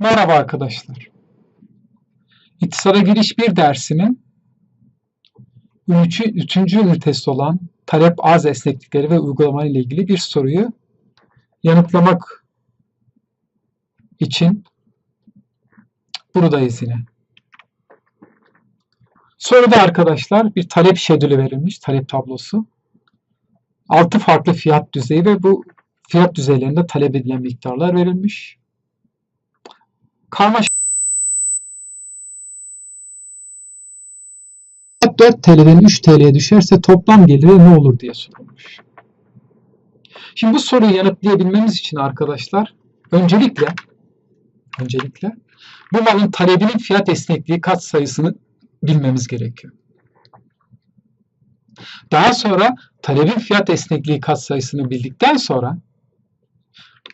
Merhaba arkadaşlar. İktisada giriş bir dersinin 3. üçüncü ünitesi olan talep az esneklikleri ve uygulama ile ilgili bir soruyu yanıtlamak için buradayız yine. Soruda arkadaşlar bir talep şedülü verilmiş, talep tablosu. 6 farklı fiyat düzeyi ve bu fiyat düzeylerinde talep edilen miktarlar verilmiş. Karmaşık 4 TL'den 3 TL'ye düşerse toplam geliri ne olur diye sorulmuş. Şimdi bu soruyu yanıtlayabilmemiz için arkadaşlar öncelikle öncelikle bu malın talebinin fiyat esnekliği kat sayısını bilmemiz gerekiyor. Daha sonra talebin fiyat esnekliği kat sayısını bildikten sonra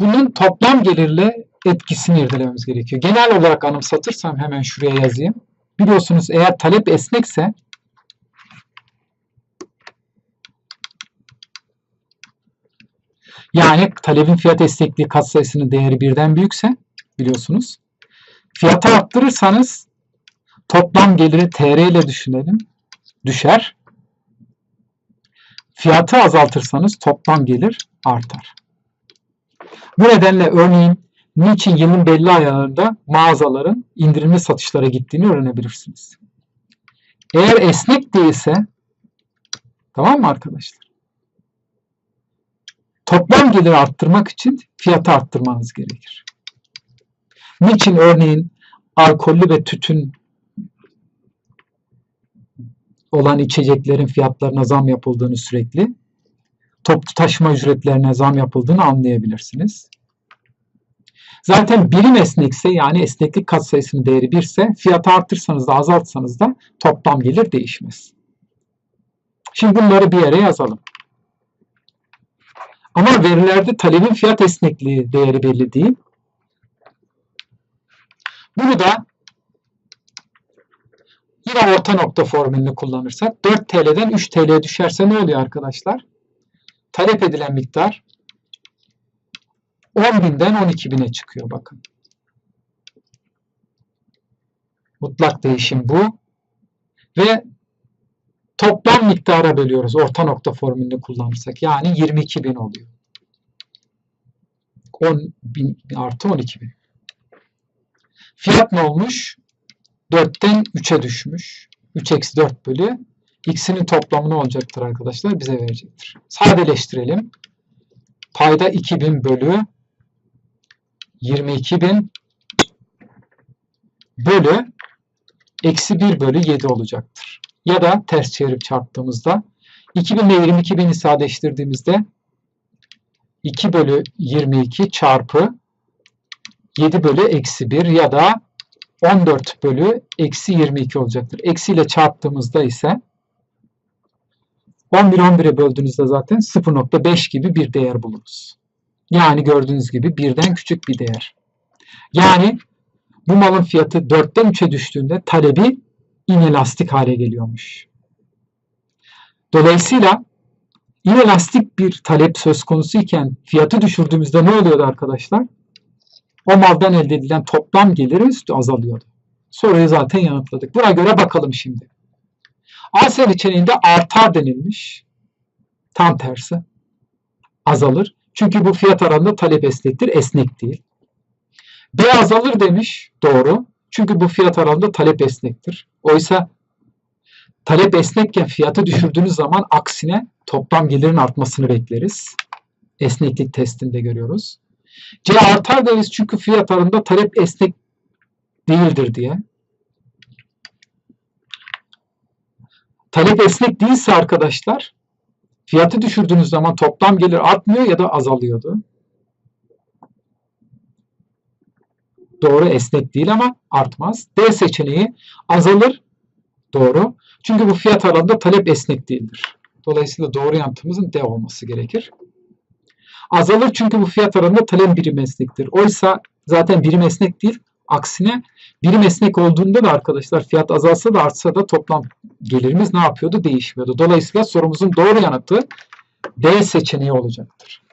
bunun toplam gelirle etkisini irdelememiz gerekiyor. Genel olarak anımsatırsam hemen şuraya yazayım. Biliyorsunuz eğer talep esnekse yani talebin fiyat esnekliği katsayısının değeri birden büyükse biliyorsunuz. Fiyatı arttırırsanız toplam geliri TR ile düşünelim. Düşer. Fiyatı azaltırsanız toplam gelir artar. Bu nedenle örneğin niçin yılın belli aylarında mağazaların indirimli satışlara gittiğini öğrenebilirsiniz. Eğer esnek değilse tamam mı arkadaşlar? Toplam geliri arttırmak için fiyatı arttırmanız gerekir. Niçin örneğin alkollü ve tütün olan içeceklerin fiyatlarına zam yapıldığını sürekli, toplu taşıma ücretlerine zam yapıldığını anlayabilirsiniz. Zaten birim esnekse yani esneklik katsayısının değeri 1 ise fiyatı artırsanız da azaltsanız da toplam gelir değişmez. Şimdi bunları bir yere yazalım. Ama verilerde talebin fiyat esnekliği değeri belli değil. Bunu da yine orta nokta formülünü kullanırsak 4 TL'den 3 TL'ye düşerse ne oluyor arkadaşlar? Talep edilen miktar 10.000'den 12.000'e çıkıyor bakın. Mutlak değişim bu. Ve toplam miktara bölüyoruz. Orta nokta formülünü kullanırsak. Yani 22.000 oluyor. 10.000 artı 12.000. Fiyat ne olmuş? 4'ten 3'e düşmüş. 3 eksi 4 bölü. X'inin toplamı ne olacaktır arkadaşlar? Bize verecektir. Sadeleştirelim. Payda 2000 bölü 22.000 bölü eksi 1 bölü 7 olacaktır. Ya da ters çevirip çarptığımızda 2000 ile 22.000'i sadeleştirdiğimizde 2 bölü 22 çarpı 7 bölü eksi 1 ya da 14 bölü eksi 22 olacaktır. Eksi ile çarptığımızda ise 11 11'e böldüğünüzde zaten 0.5 gibi bir değer buluruz. Yani gördüğünüz gibi birden küçük bir değer. Yani bu malın fiyatı 4'ten 3'e düştüğünde talebi inelastik hale geliyormuş. Dolayısıyla inelastik bir talep söz konusu iken fiyatı düşürdüğümüzde ne oluyordu arkadaşlar? O maldan elde edilen toplam geliri üstü azalıyordu. Soruyu zaten yanıtladık. Buna göre bakalım şimdi. A seçeneğinde artar denilmiş. Tam tersi. Azalır. Çünkü bu fiyat aralığında talep esnektir, esnek değil. B azalır demiş, doğru. Çünkü bu fiyat aralığında talep esnektir. Oysa talep esnekken fiyatı düşürdüğünüz zaman aksine toplam gelirin artmasını bekleriz. Esneklik testinde görüyoruz. C artar deriz çünkü fiyat aralığında talep esnek değildir diye. Talep esnek değilse arkadaşlar Fiyatı düşürdüğünüz zaman toplam gelir artmıyor ya da azalıyordu. Doğru esnek değil ama artmaz. D seçeneği azalır. Doğru. Çünkü bu fiyat aralığında talep esnek değildir. Dolayısıyla doğru yanıtımızın D olması gerekir. Azalır çünkü bu fiyat aralığında talep birim esnektir. Oysa zaten birim esnek değil. Aksine birim esnek olduğunda da arkadaşlar fiyat azalsa da artsa da toplam gelirimiz ne yapıyordu? Değişmiyordu. Dolayısıyla sorumuzun doğru yanıtı D seçeneği olacaktır.